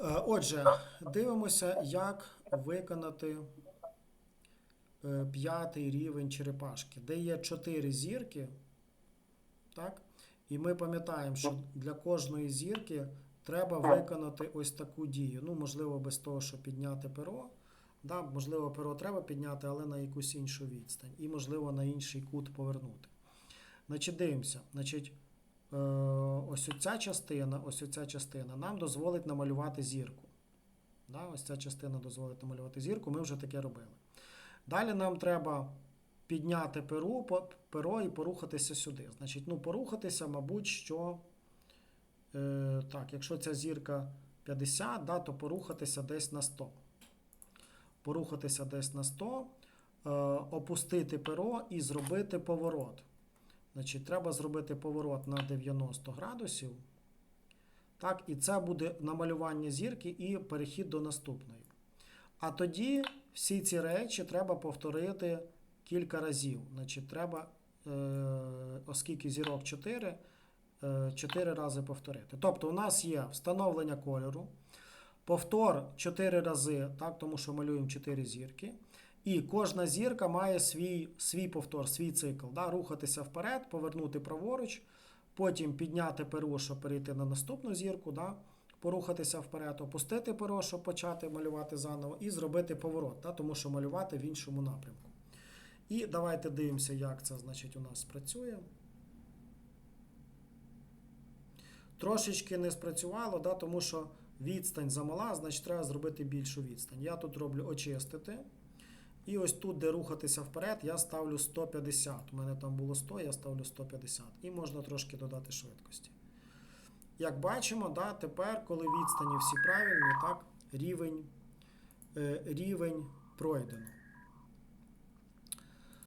Е, Отже, дивимося, як виконати е, п'ятий рівень черепашки, де є чотири зірки. Так? І ми пам'ятаємо, що для кожної зірки треба виконати ось таку дію. Ну, можливо, без того, щоб підняти перо. Да, можливо, перо треба підняти, але на якусь іншу відстань. І, можливо, на інший кут повернути. Значить, дивимося. Значить, ось ця частина, ось ця частина нам дозволить намалювати зірку. Да, ось ця частина дозволить намалювати зірку, ми вже таке робили. Далі нам треба підняти перу, перо і порухатися сюди. Значить, ну, порухатися, мабуть, що. Е, так, якщо ця зірка 50, да, то порухатися десь на 100. Порухатися десь на 100, е, опустити перо і зробити поворот. Значить, треба зробити поворот на 90 градусів. Так, і це буде намалювання зірки і перехід до наступної. А тоді всі ці речі треба повторити кілька разів. Значить, треба, е, оскільки зірок 4, 4 рази повторити. Тобто, у нас є встановлення кольору, повтор 4 рази, так, тому що малюємо 4 зірки. І кожна зірка має свій, свій повтор, свій цикл. Да? Рухатися вперед, повернути праворуч, потім підняти перо, щоб перейти на наступну зірку, да? порухатися вперед, опустити перо, щоб почати малювати заново, і зробити поворот, да? тому що малювати в іншому напрямку. І давайте дивимося, як це значить, у нас спрацює. Трошечки не спрацювало, да, тому що відстань замала, значить треба зробити більшу відстань. Я тут роблю очистити. І ось тут, де рухатися вперед, я ставлю 150. У мене там було 100, я ставлю 150. І можна трошки додати швидкості. Як бачимо, да, тепер, коли відстані всі правильні, так, рівень, е, рівень пройдено.